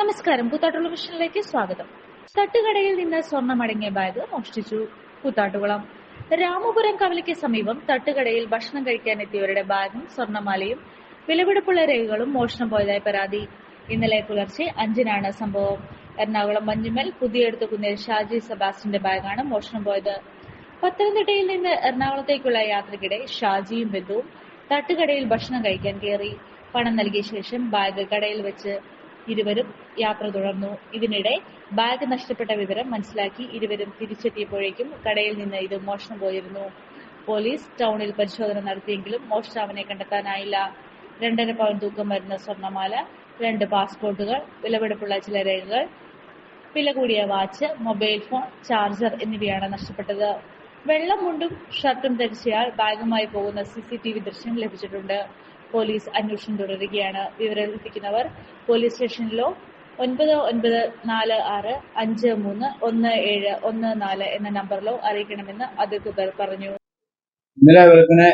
നമസ്കാരം. കൂത്താട്ടുള്ള വിഷനിലേക്ക് സ്വാഗതം. തട്ടുകടയിൽ നിന്ന് സ്വർണമടങ്ങിയ ബാഗ് മോഷ്ടിച്ചു കൂത്താട്ടുകുളം രാമപുരം കവലയ്ക്ക് സമീപം തട്ടുകടയിൽ ഭക്ഷണം കഴിക്കാൻ എത്തിയവരുടെ ബാഗും സ്വർണമാലയും വിലപിടിപ്പുള്ള രേഖകളും മോഷണം പോയതായി പരാതി. ഇന്നലെ പുലർച്ചെ അഞ്ചിനാണ് സംഭവം. എറണാകുളം മഞ്ഞുമൽ പുതിയെടുത്ത് കുന്നിൽ ഷാജി സെബാസ്റ്റിന്റെ ബാഗാണ് മോഷണം പോയത്. പത്തനംതിട്ടയിൽ നിന്ന് എറണാകുളത്തേക്കുള്ള യാത്രക്കിടെ ഷാജിയും ബന്ധുവും തട്ടുകടയിൽ ഭക്ഷണം കഴിക്കാൻ കയറി. പണം നൽകിയ ശേഷം ബാഗ് കടയിൽ വെച്ച് ഇരുവരും യാത്ര തുടർന്നു. ഇതിനിടെ ബാഗ് നഷ്ടപ്പെട്ട വിവരം മനസ്സിലാക്കി ഇരുവരും തിരിച്ചെത്തിയപ്പോഴേക്കും കടയിൽ നിന്ന് ഇത് മോഷണം പോയിരുന്നു. പോലീസ് ടൗണിൽ പരിശോധന നടത്തിയെങ്കിലും മോഷ്ടാവിനെ കണ്ടെത്താനായില്ല. രണ്ടര പവൻ തൂക്കം വരുന്ന സ്വർണമാല രണ്ട് പാസ്പോർട്ടുകൾ വിലപിടിപ്പുള്ള ചില രേഖകൾ വില കൂടിയ വാച്ച് മൊബൈൽ ഫോൺ ചാർജർ എന്നിവയാണ് നഷ്ടപ്പെട്ടത്. വെള്ള മുണ്ടും ഷർട്ടും ധരിച്ചയാൾ ബാഗുമായി പോകുന്ന സി സി ടി വി ദൃശ്യം ലഭിച്ചിട്ടുണ്ട്. പോലീസ് അന്വേഷണം തുടരുകയാണ്. വിവരം ലഭിക്കുന്നവർ പോലീസ് സ്റ്റേഷനിലോ ഒൻപത് ഒൻപത് നാല് ആറ് അഞ്ച് മൂന്ന് ഒന്ന് ഏഴ് ഒന്ന് നാല് എന്ന നമ്പറിലോ അറിയിക്കണമെന്ന് അധികൃതർ പറഞ്ഞു. ഇന്നലെ വെളുപ്പിനെ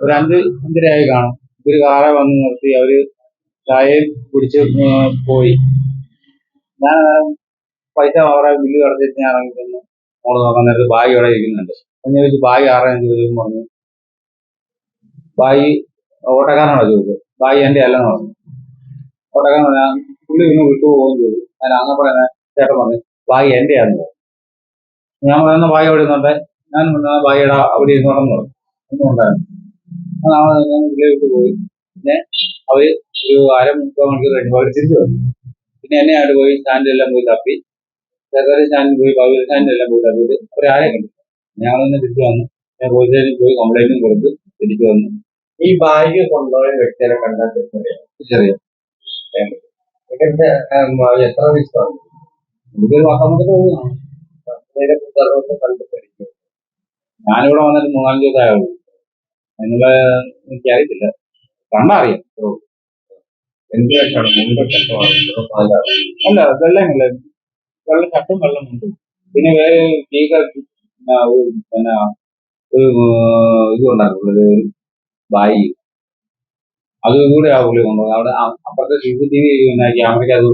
ഒരു അഞ്ച് അഞ്ചരയായി കാണും. ഒരു കാറെ വന്ന് നിർത്തി അവർ ചായയും കുടിച്ച് പോയി. ഞാൻ പൈസ അവരെ ബില്ല് കടത്തിട്ട് ഞാൻ ഇറങ്ങി ചെന്ന് മോൾ നോക്കാൻ നേരത്ത് ബാഗ് ഇവിടെ ഇരിക്കുന്നുണ്ട്. ഞാൻ ചോദിച്ചു ബാഗ് ആരാന്ന് ചോദിച്ചു പറഞ്ഞു ബാഗ് ഓട്ടക്കാരനാണോ ചോദിച്ചത്? ബായി എന്റെ അല്ലെന്ന് പറഞ്ഞു. ഓട്ടക്കാരൻ പറഞ്ഞു, "ഞാൻ പുള്ളി ഇന്ന് വിട്ടു പോകുകയും ചോദിച്ചു. ഞാൻ അങ്ങനെ പറയുന്ന ചേട്ടൻ പറഞ്ഞു ബായി എന്റെ ആണെന്ന് പറഞ്ഞു. ഞാൻ പറയുന്ന ബായി അവിടെ ഇരുന്നോട്ടെ ഞാൻ പറഞ്ഞു, "ആ അവിടെ ഇരുന്നോട്ടെന്ന് പറഞ്ഞു. ഒന്നും ഉണ്ടായിരുന്നു നാളെ ഞാൻ വിട്ടു പോയി. പിന്നെ അവർ ഒരു അര മുക്കാൽ മണിക്കൂർ കഴിഞ്ഞപ്പോൾ അവർ തിരിച്ചു വന്നു. പിന്നെ എന്നെ അവിടെ പോയി സ്റ്റാൻഡിലെല്ലാം പോയി തപ്പി. സർക്കാർ സ്റ്റാൻഡിൽ പോയി പബ്ലിക് സ്റ്റാൻഡിലെല്ലാം പോയി തപ്പിയിട്ട് അവർ ആരെ കണ്ടു തന്നെ തിരിച്ചു വന്നു. ഞാൻ പോലീസ് പോയി കംപ്ലൈന്റും കൊടുത്ത് തിരിച്ചു വന്നു. ഈ ബാഗ് കൊണ്ടുപോയ വ്യക്തിയെ കണ്ടാൽ തിരിച്ചറിയാം ചെറിയ ഇതൊക്കെ ഉം, എത്ര ദിവസമാണ്? എനിക്കൊരു പത്തൊമ്പത് പുസ്തകമൊക്കെ കണ്ടു പഠിക്കും. ഞാനിവിടെ വന്നിട്ട് മൂന്നാൽ ദിവസം ആയുള്ളൂ. അതിനുള്ള എനിക്കറിയത്തില്ല കണ്ടറിയാം. എന്ത് കെട്ടമാണ് അല്ല വെള്ളമില്ല വെള്ള ഷർട്ടും വെള്ളം ഉണ്ട്. പിന്നെ വേറെ സ്പീക്കർ പിന്നെ ഒരു ഇതുണ്ടാക്കുള്ളൂ ബായി അത് കൂടെ ആ പുള്ളി കൊണ്ടുപോകുന്നത് അവിടെ അപ്പുറത്തെ സി സി ടി വി പിന്നെ ക്യാമറയ്ക്ക് അത്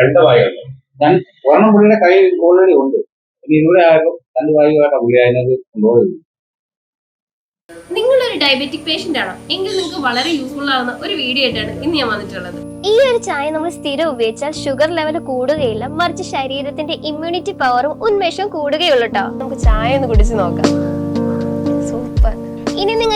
രണ്ട് വായുണ്ട് ഞാൻ ഒരെണ്ണം പുള്ളിയുടെ കൈ ഓൾറെഡി ഉണ്ട്. ഇനി ഇതിലൂടെ ആയപ്പോൾ രണ്ട് ബാഗുമായിട്ടാ പുള്ളി അതിനകത്ത് കൊണ്ടുപോയത് നിങ്ങളൊരു ഡയബറ്റിക് പേഷ്യന്റ് ആണോ? എങ്കിൽ നിങ്ങൾക്ക് വളരെ യൂസ്ഫുൾ ആവുന്ന ഒരു വീഡിയോ ആയിട്ടാണ് ഇന്ന് ഞാൻ വന്നിട്ടുള്ളത്. ഈ ഒരു ചായ നമ്മൾ സ്ഥിരം ഉപയോഗിച്ചാൽ ഷുഗർ ലെവൽ കൂടുകയില്ല മറിച്ച് ശരീരത്തിന്റെ ഇമ്മ്യൂണിറ്റി പവറും ഉന്മേഷവും കൂടുകയുള്ളൂ കേട്ടോ നമുക്ക് ചായ ഒന്ന് കുടിച്ച് നോക്കാം.